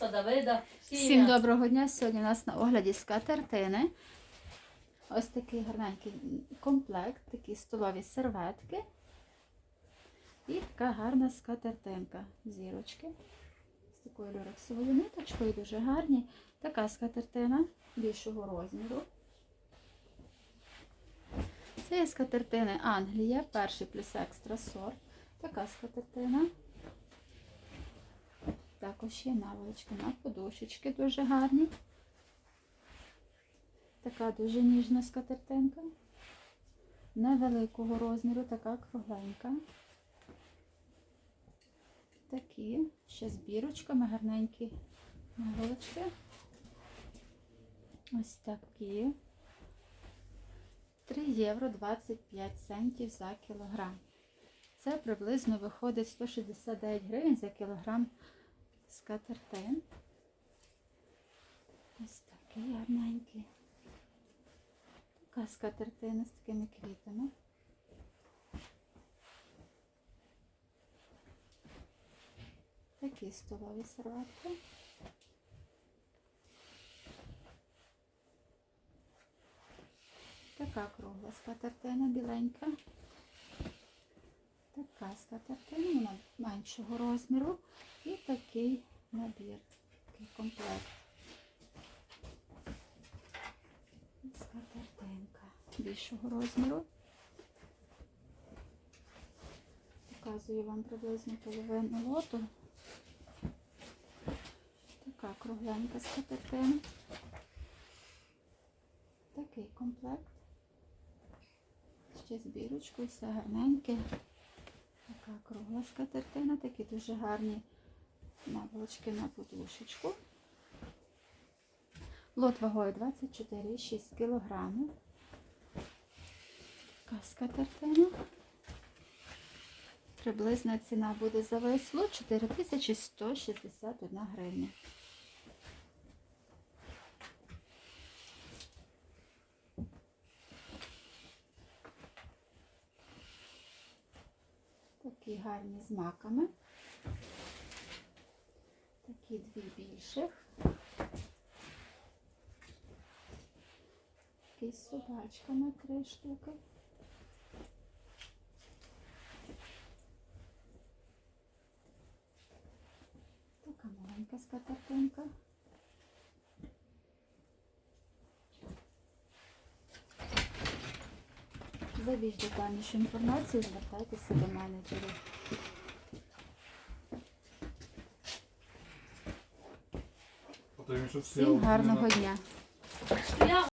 Алекса, Давида. всі Всім доброго дня. Сьогодні у нас на огляді скатертини. Ось такий гарненький комплект, такі столові серветки. І така гарна скатертинка. Зірочки. З такою люрексовою ниточкою, дуже гарні. Така скатертина більшого розміру. Це є скатертини Англія, перший плюс екстра сорт. Така скатертина. Також є наволочки на подушечки дуже гарні. Така дуже ніжна скатертинка. Невеликого розміру, така кругленька. Такі, ще з бірочками, гарненькі наволочки. Ось такі. 3 євро 25 центів за кілограм. Це приблизно виходить 169 гривень за кілограм скатертин. Ось такий гарненький. Така скатертина з такими квітами. Такі столові серветки. Така кругла скатертина біленька. Така скатертина, меншого розміру. І такий набір, такий комплект. Скатертинка більшого розміру. Показую вам приблизно половину лоту. Така кругленька скатертина. Такий комплект. Ще з бірочкою, все гарненьке. Кругла скатертина, такі дуже гарні наволочки на подушечку. Лот вагою 24,6 кг. Така скатертина. Приблизна ціна буде за весь лот 4161 гривня. Такі гарні з маками. Такі дві більших. Такі з собачками три штуки. Така маленька скатертинка. За більш детальнішу інформацію звертайтеся до менеджерів. Всі Всім гарного дня!